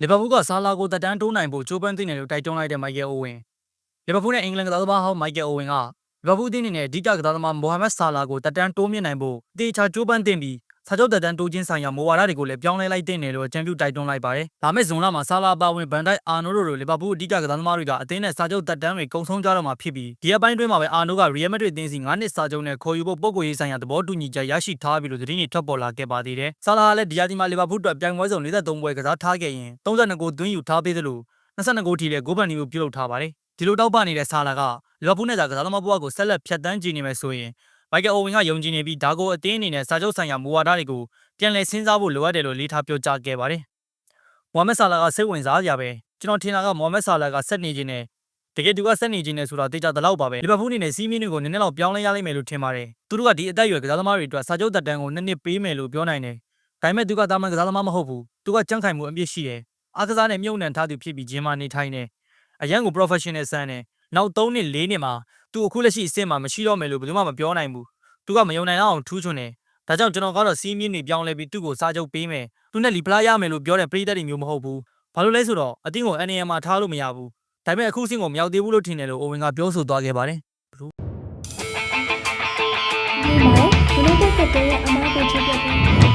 လီဗာပူးကဆာလာကိုတက်တန်းတိုးနိုင်ဖို့ကြိုးပမ်းသင့်တယ်လို့တိုက်တွန်းလိုက်တဲ့မိုက်ကယ်အိုဝင်လီဗာပူးနဲ့အင်္ဂလန်ကစားသမားဟောင်းမိုက်ကယ်အိုဝင်ကလီဗာပူးအသင်းအနေနဲ့အဓိကကစားသမားမိုဟာမက်ဆာလာကိုတက်တန်းတိုးမြင့်နိုင်ဖို့အသေးချာကြိုးပမ်းသင့်ပြီး စာချုပ်တက်တန်းတိုးခြင်းဆိုင်ရာမူဝါဒတွေကိုလည်းပြောင်းလဲလိုက်တဲ့နယ်လို့အကြံပြုတိုက်တွန်းလိုက်ပါတယ်။လာမယ့်ဇွန်လမှာဆာလာပါဝင်ဗန်ဒိုက်အာနိုတို့လိုလီဗာပူးအဓိကကစားသမားတွေကအသင်းနဲ့စာချုပ်တက်တန်းတွေကုံဆုံးကြတော့မှာဖြစ်ပြီးဒီအပိုင်းတွင်းမှာပဲအာနိုကရီယယ်မက်ဒရစ်အသင်းစီ9နှစ်စာချုပ်နဲ့ခေါ်ယူဖို့ပုံကိုရေးဆိုင်ရာသဘောတူညီချက်ရရှိထားပြီလို့သတင်းတွေထွက်ပေါ်လာခဲ့ပါသေးတယ်။ဆာလာကလည်းဒီယာဒီမှာလီဗာပူးအတွက်ပြိုင်ပွဲစုံ43ပွဲကစားထားခဲ့ရင်32ဂိုးသွင်းယူထားပေးသလို22ဂိုးထိလည်းဂိုးပန်နီကိုပြုလုပ်ထားပါတယ်။ဒီလိုတောက်ပနေတဲ့ဆာလာကလီဗာပူးနဲ့သာကစားသမားဘဝကိုဆက်လက်ဖြတ်တန်းကြည့်နေမယ်ဆိုရင် မိုက်ကယ်အိုဝင်ကယုံကြည်နေပြီးဒါကိုအသင်းအနေနဲ့စာချုပ်ဆိုင်ရာမူဝါဒတွေကိုပြန်လည်စဉ်းစားဖို့လိုအပ်တယ်လို့လေးထားပြောကြားခဲ့ပါတယ်။မိုဟာမက်ဆာလာကစိတ်ဝင်စားကြပဲကျွန်တော်ထင်တာကမိုဟာမက်ဆာလာကဆက်နေခြင်းနဲ့တကယ်သူကဆက်နေခြင်းနဲ့ဆိုတာသိကြသလောက်ပါပဲလီဗာပူးအနေနဲ့စီးမင်းတွေကိုနည်းနည်းတော့ပြောင်းလဲရလိမ့်မယ်လို့ထင်ပါတယ်။သူတို့ကဒီအသက်အရွယ်ကစားသမားတွေအတွက်စာချုပ်သက်တမ်းကိုနှစ်နှစ်ပေးမယ်လို့ပြောနိုင်တယ်။ဒါပေမဲ့သူကတာမန်ကစားသမားမဟုတ်ဘူး။သူကကြန့်ခိုင်မှုအပြည့်ရှိတယ်။အားကစားနဲ့မြုပ်နှံထားသူဖြစ်ပြီးဂျင်းမာနေထိုင်တယ်။အရန်ကို professional ဆန်တယ်။နောက်3နှစ်4နှစ်မှာ သူအခုလက်ရှိအဆင့်မှာမရှိတော့မယ်လို့ဘယ်သူမှမပြောနိုင်ဘူး။သူကမယုံနိုင်တော့အောင်ထူးချွန်တယ်။ဒါကြောင့်ကျွန်တော်ကတော့စီးမြင့်နေပြောင်းလဲပြီးသူ့ကိုစာချုပ်ပေးမယ်။သူနဲ့လီပလာရမယ်လို့ပြောတဲ့ပရိသတ်တွေမျိုးမဟုတ်ဘူး။ဘာလို့လဲဆိုတော့အတင်းကို NAM မှာထားလို့မရဘူး။ဒါပေမဲ့အခုစင်းကိုမရောက်သေးဘူးလို့ထင်တယ်လို့အိုဝင်ကပြောဆိုသွားခဲ့ပါတယ်ဒီမှာ United ကတည်းကအမားကိုချပြပြ